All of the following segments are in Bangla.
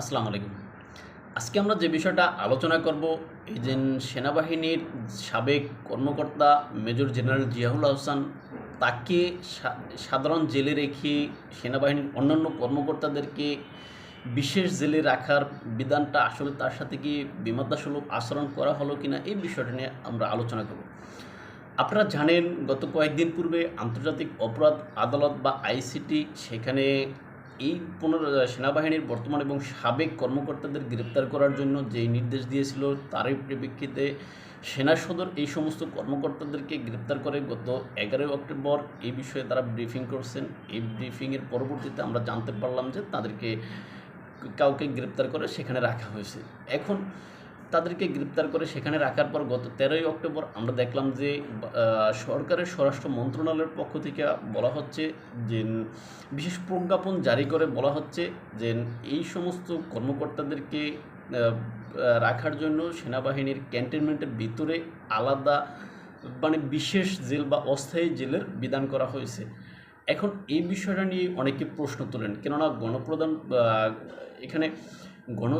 আসসালামু আলাইকুম। আজকে আমরা যে বিষয়টা আলোচনা করব, এই যে সেনাবাহিনীর সাবেক কর্মকর্তা মেজর জেনারেল জিয়াউল আহসান, তাকে সাধারণ জেলে রেখে সেনাবাহিনীর অন্যান্য কর্মকর্তাদেরকে বিশেষ জেলে রাখার বিধানটা আসলে তার সাথে কি বিমাদাসুলভ আচরণ করা হলো কিনা, এই বিষয়টা নিয়ে আমরা আলোচনা করব। আপনারা জানেন, গত কয়েকদিন পূর্বে আন্তর্জাতিক অপরাধ আদালত বা আইসিটি সেখানে এই পনেরো সেনাবাহিনীর বর্তমান এবং সাবেক কর্মকর্তাদের গ্রেপ্তার করার জন্য যেই নির্দেশ দিয়েছিল, তারই পরিপ্রেক্ষিতে সেনা সদর এই সমস্ত কর্মকর্তাদেরকে গ্রেপ্তার করে গত এগারোই অক্টোবর। এই বিষয়ে তারা ব্রিফিং করছেন। এই ব্রিফিংয়ের পরবর্তীতে আমরা জানতে পারলাম যে তাদেরকে কাউকে গ্রেপ্তার করে সেখানে রাখা হয়েছে। এখন তাদেরকে গ্রেপ্তার করে সেখানে রাখার পর গত তেরোই অক্টোবর আমরা দেখলাম যে সরকারের স্বরাষ্ট্র মন্ত্রণালয়ের পক্ষ থেকে বলা হচ্ছে যে, বিশেষ প্রজ্ঞাপন জারি করে বলা হচ্ছে যে, এই সমস্ত কর্মকর্তাদেরকে রাখার জন্য সেনাবাহিনীর ক্যান্টনমেন্টের ভিতরে আলাদা মানে বিশেষ জেল বা অস্থায়ী জেলের বিধান করা হয়েছে। এখন এই বিষয়টা নিয়ে অনেকে প্রশ্ন তোলেন, কেননা গণপ্রধান এখানে গণ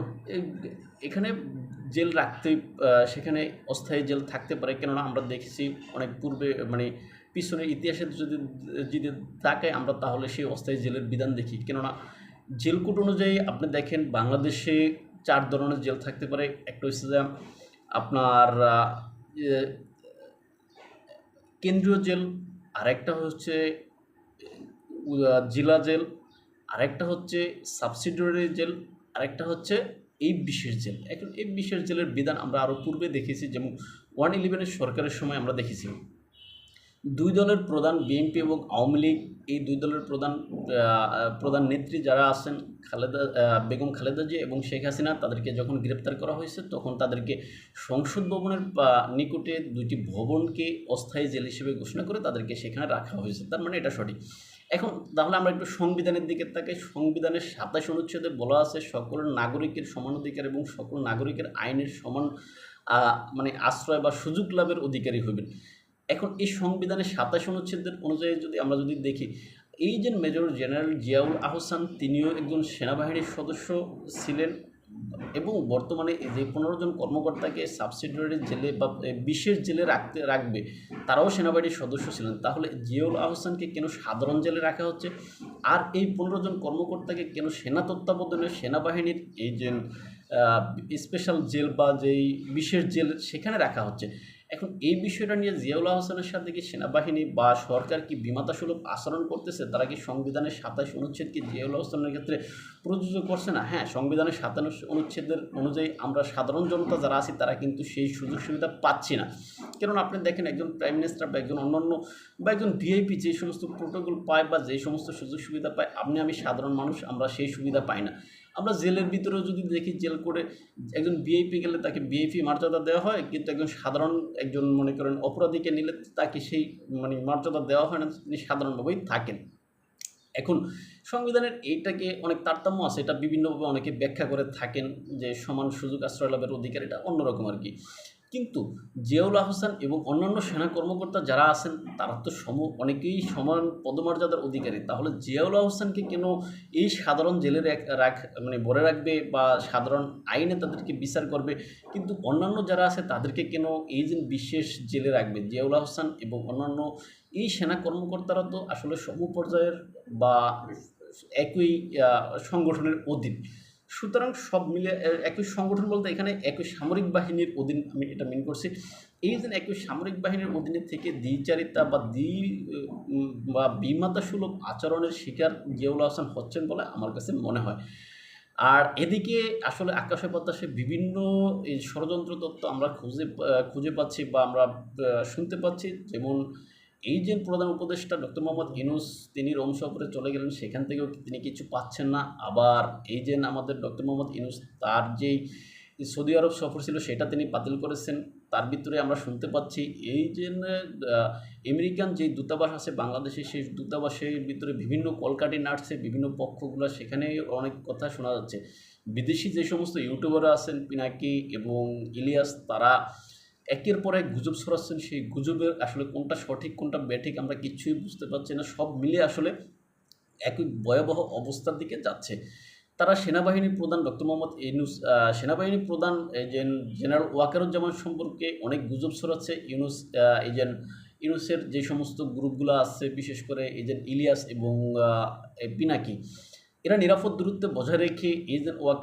এখানে জেল রাখতে সেখানে অস্থায়ী জেল থাকতে পারে। কেননা আমরা দেখেছি অনেক পূর্বে মানে পিছনের ইতিহাসে যদি যদি তাকাই আমরা, তাহলে সেই অস্থায়ী জেলের বিধান দেখি। কেননা জেল অনুযায়ী আপনি দেখেন, বাংলাদেশে চার ধরনের জেল থাকতে পারে। একটা হচ্ছে যে আপনার কেন্দ্রীয় জেল, আরেকটা হচ্ছে জেলা জেল, আরেকটা হচ্ছে সাবসিডিয়ারি জেল, আরেকটা হচ্ছে এই বিশেষ জেল। এখন এই বিশেষ জেলের বিধান আমরা আরও পূর্বে দেখেছি, যেমন ওয়ান ইলেভেনের সরকারের সময় আমরা দেখেছি। দুই দলের প্রধান বিএনপি এবং আওয়ামী লীগ, এই দুই দলের প্রধান প্রধান নেত্রী যারা আছেন, খালেদা বেগম খালেদা জি এবং শেখ হাসিনা, তাদেরকে যখন গ্রেপ্তার করা হয়েছে, তখন তাদেরকে সংসদ ভবনের নিকটে দুইটি ভবনকে অস্থায়ী জেল হিসেবে ঘোষণা করে তাদেরকে সেখানে রাখা হয়েছে। তার মানে এটা সঠিক। এখন তাহলে আমরা একটু সংবিধানের দিকে তাকাই। সংবিধানের সাতাশ অনুচ্ছেদে বলা আছে, সকল নাগরিকের সমান অধিকার এবং সকল নাগরিকের আইনের সমান মানে আশ্রয় বা সুযোগ লাভের অধিকারী হইবেন। এখন এই সংবিধানের সাতাশ অনুচ্ছেদের অনুযায়ী যদি আমরা যদি দেখি, এই যে মেজর জেনারেল জিয়াউল আহসান, তিনিও একজন সেনাবাহিনীর সদস্য ছিলেন। এবং বর্তমানে যে পনেরো জন কর্মকর্তাকে সাবসিডিয়ারি জেলে বা বিশেষ জেলে রাখতে, রাখবে, তারাও সেনাবাহিনীর সদস্য ছিলেন। তাহলে জিয়াউল আহসানকে কেন সাধারণ জেলে রাখা হচ্ছে? আর এই পনেরো জন কর্মকর্তাকে কেন সেনা তত্ত্বাবধানে সেনাবাহিনীর এই যে স্পেশাল জেল বা যেই বিশেষ জেল সেখানে রাখা হচ্ছে? এখন এই বিষয়টা নিয়ে জিয়াউল আহসানের সাথে কি সেনাবাহিনী বা সরকার কি বিমাতাসুলভ আচরণ করতেছে? তারা কি সংবিধানের সাতাশ অনুচ্ছেদ কি জিয়াউল আহসানের ক্ষেত্রে প্রযোজ্য করছে না? হ্যাঁ সংবিধানের সাতাশ অনুচ্ছেদের অনুযায়ী আমরা সাধারণ জনতা যারা আছি, তারা কিন্তু সেই সুযোগ সুবিধা পাচ্ছি না। কেননা আপনি দেখেন একজন প্রাইম মিনিস্টার বা একজন অন্যান্য বা একজন ভিআইপি যে সমস্ত প্রোটোকল পায় বা যে সমস্ত সুযোগ সুবিধা পায়, আপনি আমি সাধারণ মানুষ, আমরা সেই সুবিধা পাই না। আমরা জেলের ভিতরেও যদি দেখি জেল করে একজন বিআইপি গেলে তাকে বিআইপি মর্যাদা দেওয়া হয়, কিন্তু একজন সাধারণ একজন মনে করেন অপরাধীকে নিলে তাকে সেই মানে মর্যাদা দেওয়া হয় না, তিনি সাধারণভাবেই থাকেন। এখন সংবিধানের এইটাকে অনেক তারতম্য আছে, এটা বিভিন্নভাবে অনেকে ব্যাখ্যা করে থাকেন যে সমান সুযোগ আশ্রয় লাভের অধিকার এটা অন্যরকম আর কি। কিন্তু জিয়াউল আহসান এবং অন্যান্য সেনা কর্মকর্তা যারা আছেন, তারা তো সম, অনেকেই সমান পদমর্যাদার অধিকারী। তাহলে জিয়াউল আহসানকে কেন এই সাধারণ এক রাখ মানে ভরে রাখবে বা সাধারণ আইনে তাদেরকে বিচার করবে? কিন্তু অন্যান্য যারা আছে, তাদেরকে কেন এই যে বিশেষ জেলে রাখবে? জিয়াউল আহসান এবং অন্যান্য এই সেনা কর্মকর্তারা তো আসলে সমপর্যায়ের বা একই সংগঠনের অধীন। সুতরাং সব মিলে একই সংগঠন বলতে এখানে একই সামরিক বাহিনীর অধীন আমি এটা মিন করছি। এই যে একই সামরিক বাহিনীর অধীনে থেকে দ্বিচারিতা বা দ্বি বা বিমাতাসুলভ আচরণের শিকার জিয়াউল হাসান হচ্ছেন বলে আমার কাছে মনে হয়। আর এদিকে আসলে আকাশে বাতাসে বিভিন্ন, এই ষড়যন্ত্র তত্ত্ব আমরা খুঁজে খুঁজে পাচ্ছি বা আমরা শুনতে পাচ্ছি। যেমন এই যে প্রধান উপদেষ্টা ডক্টর মোহাম্মদ ইনুস তিনি রোম সফরে চলে গেলেন, সেখান থেকেও তিনি কিছু পাচ্ছেন না। আবার এই যে আমাদের ডক্টর মোহাম্মদ ইনুস তার যেই সৌদি আরব সফর ছিল, সেটা তিনি বাতিল করেছেন। তার ভিতরে আমরা শুনতে পাচ্ছি, এই যে আমেরিকান যে দূতাবাস আছে, বাংলাদেশে সেই দূতাবাসের ভিতরে বিভিন্ন কলকাটি নাটছে বিভিন্ন পক্ষগুলো, সেখানে অনেক কথা শোনা যাচ্ছে। বিদেশি যে সমস্ত ইউটিউবাররা আছেন, পিনাকি এবং ইলিয়াস, তারা একের পর এক গুজব ছড়াচ্ছেন সেই গুজবের আসলে কোনটা সঠিক, কোনটা ব্যাঠিক আমরা কিচ্ছুই বুঝতে পারছি না। সব মিলে আসলে একই ভয়াবহ অবস্থার দিকে যাচ্ছে। তারা সেনাবাহিনী প্রধান ডক্টর মোহাম্মদ ইউনুস সেনাবাহিনী প্রধান যে জেনারেল ওয়াকারুজ্জামান সম্পর্কে অনেক গুজব ছড়াচ্ছে। ইউনুস যে ইউনুসের যে সমস্ত গ্রুপগুলো আছে, বিশেষ করে যে ইলিয়াস এবং পিনাকি, এরা নিরাপদ দূরত্ব বজায় রেখে এজেন্ট ওয়াকার